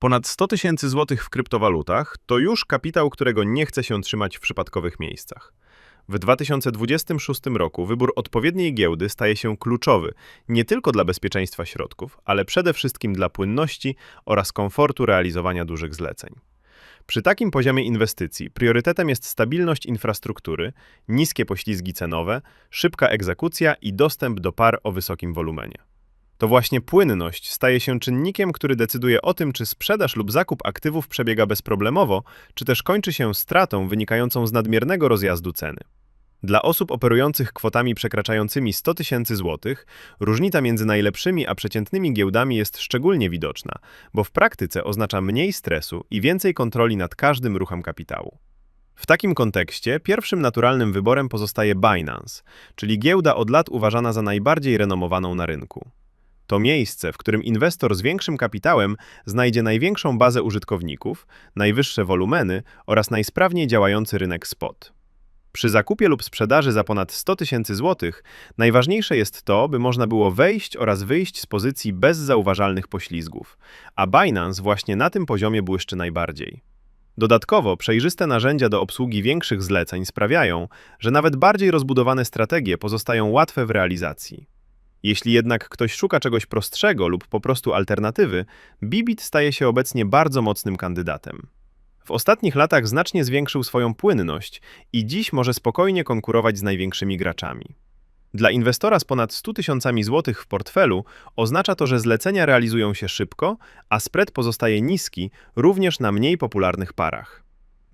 Ponad 100 tysięcy złotych w kryptowalutach to już kapitał, którego nie chce się trzymać w przypadkowych miejscach. W 2026 roku wybór odpowiedniej giełdy staje się kluczowy nie tylko dla bezpieczeństwa środków, ale przede wszystkim dla płynności oraz komfortu realizowania dużych zleceń. Przy takim poziomie inwestycji priorytetem jest stabilność infrastruktury, niskie poślizgi cenowe, szybka egzekucja i dostęp do par o wysokim wolumenie. To właśnie płynność staje się czynnikiem, który decyduje o tym, czy sprzedaż lub zakup aktywów przebiega bezproblemowo, czy też kończy się stratą wynikającą z nadmiernego rozjazdu ceny. Dla osób operujących kwotami przekraczającymi 100 tysięcy złotych, różnica między najlepszymi a przeciętnymi giełdami jest szczególnie widoczna, bo w praktyce oznacza mniej stresu i więcej kontroli nad każdym ruchem kapitału. W takim kontekście pierwszym naturalnym wyborem pozostaje Binance, czyli giełda od lat uważana za najbardziej renomowaną na rynku. To miejsce, w którym inwestor z większym kapitałem znajdzie największą bazę użytkowników, najwyższe wolumeny oraz najsprawniej działający rynek spot. Przy zakupie lub sprzedaży za ponad 100 tysięcy złotych najważniejsze jest to, by można było wejść oraz wyjść z pozycji bez zauważalnych poślizgów, a Binance właśnie na tym poziomie błyszczy najbardziej. Dodatkowo przejrzyste narzędzia do obsługi większych zleceń sprawiają, że nawet bardziej rozbudowane strategie pozostają łatwe w realizacji. Jeśli jednak ktoś szuka czegoś prostszego lub po prostu alternatywy, Bibit staje się obecnie bardzo mocnym kandydatem. W ostatnich latach znacznie zwiększył swoją płynność i dziś może spokojnie konkurować z największymi graczami. Dla inwestora z ponad 100 tysiącami złotych w portfelu oznacza to, że zlecenia realizują się szybko, a spread pozostaje niski również na mniej popularnych parach.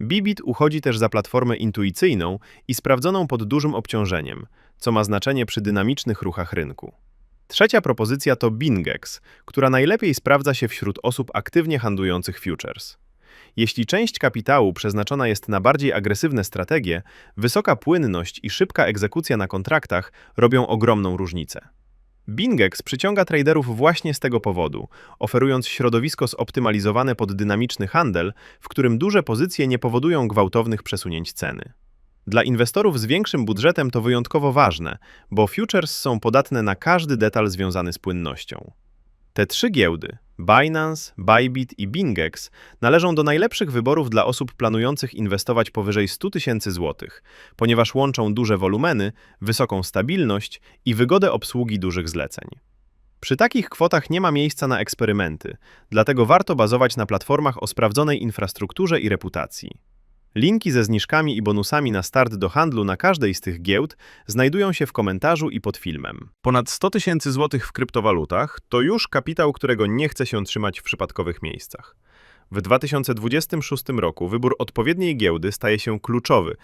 Bibit uchodzi też za platformę intuicyjną i sprawdzoną pod dużym obciążeniem, co ma znaczenie przy dynamicznych ruchach rynku. Trzecia propozycja to Bingex, która najlepiej sprawdza się wśród osób aktywnie handlujących futures. Jeśli część kapitału przeznaczona jest na bardziej agresywne strategie, wysoka płynność i szybka egzekucja na kontraktach robią ogromną różnicę. Bingex przyciąga traderów właśnie z tego powodu, oferując środowisko zoptymalizowane pod dynamiczny handel, w którym duże pozycje nie powodują gwałtownych przesunięć ceny. Dla inwestorów z większym budżetem to wyjątkowo ważne, bo futures są podatne na każdy detal związany z płynnością. Te trzy giełdy Binance, Bybit i Bingex należą do najlepszych wyborów dla osób planujących inwestować powyżej 100 tysięcy złotych, ponieważ łączą duże wolumeny, wysoką stabilność i wygodę obsługi dużych zleceń. Przy takich kwotach nie ma miejsca na eksperymenty, dlatego warto bazować na platformach o sprawdzonej infrastrukturze i reputacji. Linki ze zniżkami i bonusami na start do handlu na każdej z tych giełd znajdują się w komentarzu i pod filmem. Ponad 100 tysięcy złotych w kryptowalutach to już kapitał, którego nie chce się trzymać w przypadkowych miejscach. W 2026 roku wybór odpowiedniej giełdy staje się kluczowy